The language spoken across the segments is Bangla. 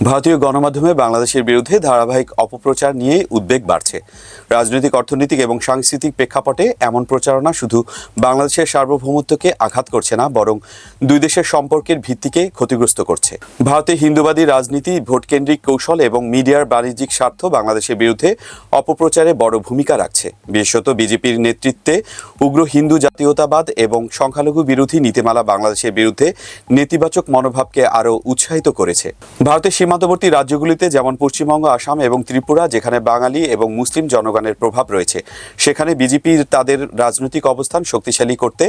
ভারতীয় গণমাধ্যমে বাংলাদেশের বিরুদ্ধে ধারাবাহিক অপপ্রচার নিয়ে উদ্বেগ বাড়ছে। রাজনৈতিক, অর্থনৈতিক এবং সাংস্কৃতিক প্রেক্ষাপটে এমন প্রচারণা শুধু বাংলাদেশের সার্বভৌমত্বকে আঘাত করছে না, বরং দুই দেশের সম্পর্কের ভিত্তিকে ক্ষতিগ্রস্ত করছে। ভারতে হিন্দুবাদী রাজনীতি, ভোটকেন্দ্রিক কৌশল এবং মিডিয়ার বাণিজ্যিক স্বার্থ বাংলাদেশের বিরুদ্ধে অপপ্রচারে বড় ভূমিকা রাখছে। বিশেষত বিজেপির নেতৃত্বে উগ্র হিন্দু জাতীয়তাবাদ এবং সংখ্যালঘু বিরোধী নীতিমালা বাংলাদেশের বিরুদ্ধে নেতিবাচক মনোভাবকে আরও উৎসাহিত করেছে। ভারতের সীমান্তবর্তী রাজ্যগুলিতে, যেমন পশ্চিমবঙ্গ, আসাম এবং ত্রিপুরা, যেখানে বাঙালি এবং মুসলিম জনগণের প্রভাব রয়েছে, সেখানে বিজেপি তাদের রাজনৈতিক অবস্থান শক্তিশালী করতে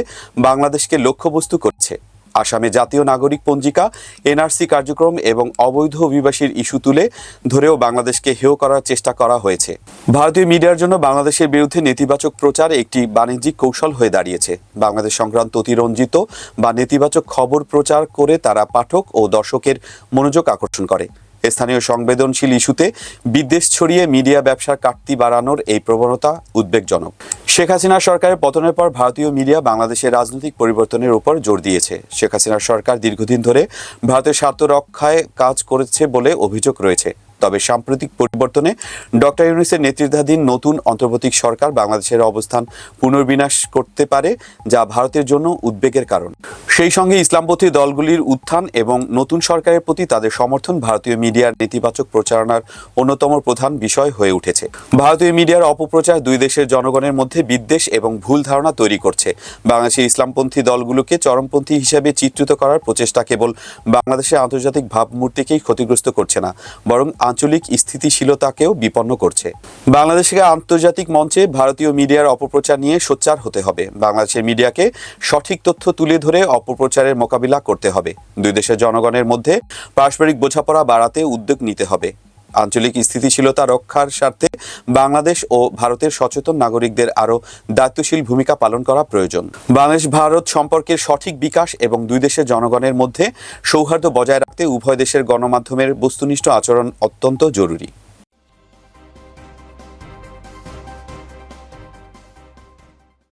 বাংলাদেশকে লক্ষ্যবস্তু করছে। আসামে জাতীয় নাগরিক পঞ্জিকা, এনআরসি কার্যক্রম এবং অবৈধ অভিবাসীর ইস্যু তুলে ধরেও বাংলাদেশকে হেয় করার চেষ্টা করা হয়েছে। ভারতীয় মিডিয়ার জন্য বাংলাদেশের বিরুদ্ধে নেতিবাচক প্রচার একটি বাণিজ্যিক কৌশল হয়ে দাঁড়িয়েছে। বাংলাদেশ সংক্রান্ত অতিরঞ্জিত বা নেতিবাচক খবর প্রচার করে তারা পাঠক ও দর্শকের মনোযোগ আকর্ষণ করে। স্থানীয় সংবেদনশীল ইস্যুতে বিদ্বেষ ছড়িয়ে মিডিয়া ব্যবসার কাটতি বাড়ানোর এই প্রবণতা উদ্বেগজনক। শেখ হাসিনা সরকারের পতনের পর ভারতীয় মিডিয়া বাংলাদেশের রাজনৈতিক পরিবর্তনের উপর জোর দিয়েছে। শেখ হাসিনা সরকার দীর্ঘদিন ধরে ভারতের স্বার্থ রক্ষায় কাজ করেছে বলে অভিযোগ রয়েছে। তবে সাম্প্রতিক পরিবর্তনে ডক্টর ইউনিসের নেতৃত্বাধীন নতুন অন্তর্বর্তী সরকার বাংলাদেশের অবস্থান পুনর্বিনাশ করতে পারে, যা ভারতের জন্য উদ্বেগের কারণ। সেই সঙ্গে ইসলামপন্থী দলগুলির উত্থান এবং নতুন সরকারের প্রতি তাদের সমর্থন ভারতীয় মিডিয়ার নেতিবাচক প্রচারণার অন্যতম প্রধান বিষয় হয়ে উঠেছে। ভারতীয় মিডিয়ার অপপ্রচার দুই দেশের জনগণের মধ্যে বিদ্বেষ এবং ভুল ধারণা তৈরি করছে। বাংলাদেশের ইসলামপন্থী দলগুলোকে চরমপন্থী হিসেবে চিত্রিত করার প্রচেষ্টা কেবল বাংলাদেশের আন্তর্জাতিক ভাবমূর্তিকেই ক্ষতিগ্রস্ত করছে না, বরং আঞ্চলিক স্থিতিশীলতাকেও বিপন্ন করছে। বাংলাদেশকে আন্তর্জাতিক মঞ্চে ভারতীয় মিডিয়ার অপপ্রচার নিয়ে সোচ্চার হতে হবে। বাংলাদেশের মিডিয়াকে সঠিক তথ্য তুলে ধরে অপপ্রচারের মোকাবিলা করতে হবে। দুই দেশের জনগণের মধ্যে পারস্পরিক বোঝাপড়া বাড়াতে উদ্যোগ নিতে হবে। আঞ্চলিক স্থিতিশীলতা রক্ষার স্বার্থে বাংলাদেশ ও ভারতের সচেতন নাগরিকদের আরও দায়িত্বশীল ভূমিকা পালন করা প্রয়োজন। বাংলাদেশ ভারত সম্পর্কের সঠিক বিকাশ এবং দুই দেশের জনগণের মধ্যে সৌহার্দ্য বজায় রাখতে উভয় দেশের গণমাধ্যমের বস্তুনিষ্ঠ আচরণ অত্যন্ত জরুরি।